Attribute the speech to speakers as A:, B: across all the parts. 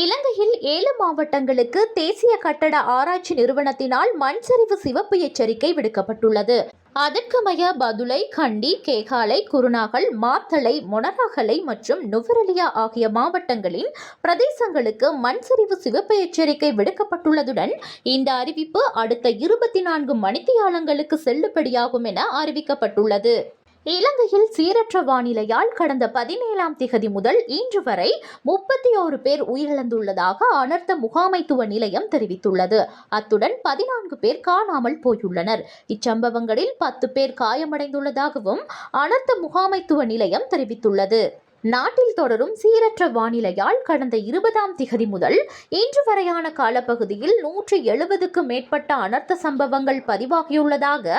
A: இலங்கையில் ஏழு மாவட்டங்களுக்கு தேசிய கட்டட ஆராய்ச்சி நிறுவனத்தினால் மண்சரிவு சிவப்பு எச்சரிக்கை விடுக்கப்பட்டுள்ளது. அதற்கமைய பதுளை கண்டி கேகாலை குருநாகல் மாத்தளை மொனராகலை மற்றும் நுவரலியா ஆகிய மாவட்டங்களின் பிரதேசங்களுக்கு மண்சரிவு சிவப்பு எச்சரிக்கை விடுக்கப்பட்டுள்ளதுடன் இந்த அறிவிப்பு அடுத்த இருபத்தி நான்கு மணித்தியாலங்களுக்கு செல்லுபடியாகும் என அறிவிக்கப்பட்டுள்ளது. இலங்கையில் சீரற்ற வானிலையால் கடந்த பதினேழாம் திகதி முதல் இன்று வரை முப்பத்தி ஓரு பேர் உயிரிழந்துள்ளதாக அனர்த்த முகாமைத்துவ நிலையம் தெரிவித்துள்ளது. அத்துடன் பதினான்கு பேர் காணாமல் போயுள்ளனர். இச்சம்பவங்களில் பத்து பேர் காயமடைந்துள்ளதாகவும் அனர்த்த முகாமைத்துவ நிலையம் தெரிவித்துள்ளது. நாட்டில் தொடரும் சீரற்ற வானிலையால் கடந்த இருபதாம் திகதி முதல் இன்று வரையான காலப்பகுதியில் நூற்றி எழுபதுக்கு மேற்பட்ட அனர்த்த சம்பவங்கள் பதிவாகியுள்ளதாக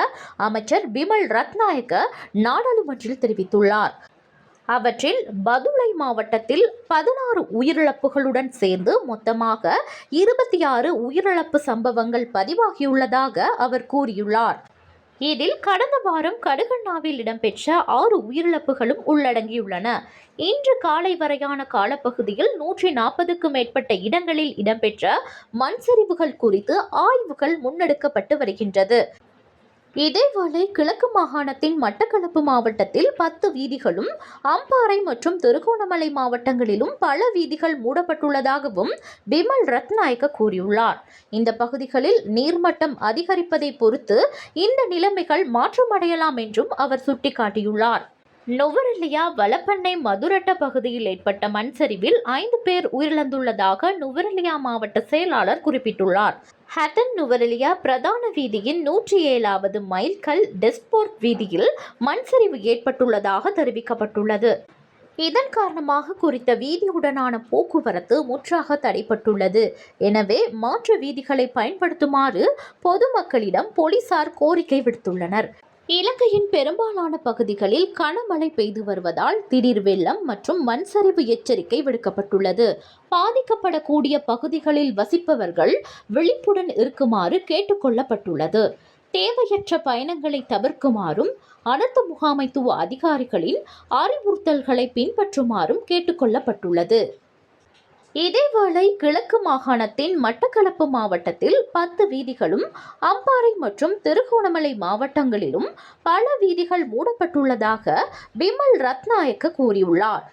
A: அமைச்சர் பிமல் ரத்நாயக்க நாடாளுமன்றில் தெரிவித்துள்ளார். அவற்றில் பதுளை மாவட்டத்தில் பதினாறு உயிரிழப்புகளுடன் சேர்ந்து மொத்தமாக இருபத்தி ஆறு உயிரிழப்பு சம்பவங்கள் பதிவாகியுள்ளதாக அவர் கூறியுள்ளார். இதில் கடந்த வாரம் கடுகண்ணாவில் இடம்பெற்ற ஆறு உயிரிழப்புகளும் உள்ளடங்கியுள்ளன. இன்று காலை வரையான காலப்பகுதியில் நூற்றி நாற்பதுக்கும் மேற்பட்ட இடங்களில் இடம்பெற்ற மண் சரிவுகள் குறித்து ஆய்வுகள் முன்னெடுக்கப்பட்டு வருகின்றது. இதேவேளை கிழக்கு மாகாணத்தின் மட்டக்களப்பு மாவட்டத்தில் பத்து வீதிகளும் அம்பாறை மற்றும் திருகோணமலை மாவட்டங்களிலும் பல வீதிகள் மூடப்பட்டுள்ளதாகவும் பிமல் ரத்நாயக்க கூறியுள்ளார். இந்த பகுதிகளில் நீர்மட்டம் அதிகரிப்பதை பொறுத்து இந்த நிலைமைகள் மாற்றமடையலாம் என்றும் அவர் சுட்டிக்காட்டியுள்ளார். நுவரெலியா வலப்பண்ணை மதுரட்ட பகுதியில் ஏற்பட்ட மண் சரிவில் ஐந்து பேர் உயிரிழந்துள்ளதாக நுவரெலியா மாவட்ட செயலாளர் குறிப்பிட்டுள்ளார். ஹட்டன் நுவரெலியா பிரதான வீதியின் நூற்றி ஏழாவது மைல்கல் டெஸ்போர்ட் வீதியில் மண் சரிவு ஏற்பட்டுள்ளதாக தெரிவிக்கப்பட்டுள்ளது. இதன் காரணமாக குறித்த வீதியுடனான போக்குவரத்து முற்றாக தடைப்பட்டுள்ளது எனவே மாற்று வீதிகளை பயன்படுத்துமாறு பொதுமக்களிடம் போலீசார் கோரிக்கை விடுத்துள்ளனர். இலங்கையின் பெரும்பாலான பகுதிகளில் கனமழை பெய்து வருவதால் திடீர் வெள்ளம் மற்றும் மண் சரிவு எச்சரிக்கை விடுக்கப்பட்டுள்ளது. பாதிக்கப்படக்கூடிய பகுதிகளில் வசிப்பவர்கள் விழிப்புடன் இருக்குமாறு கேட்டுக்கொள்ளப்பட்டுள்ளது. தேவையற்ற பயணங்களை தவிர்க்குமாறும் அனர்த்த முகாமைத்துவ அதிகாரிகளின் அறிவுறுத்தல்களை பின்பற்றுமாறும் கேட்டுக்கொள்ளப்பட்டுள்ளது. இதேவேளை கிழக்கு மாகாணத்தின் மட்டக்களப்பு மாவட்டத்தில் பத்து வீதிகளும் அம்பாறை மற்றும் திருகோணமலை மாவட்டங்களிலும் பல வீதிகள் மூடப்பட்டுள்ளதாக பிமல் ரத்நாயக்க கூறியுள்ளார்.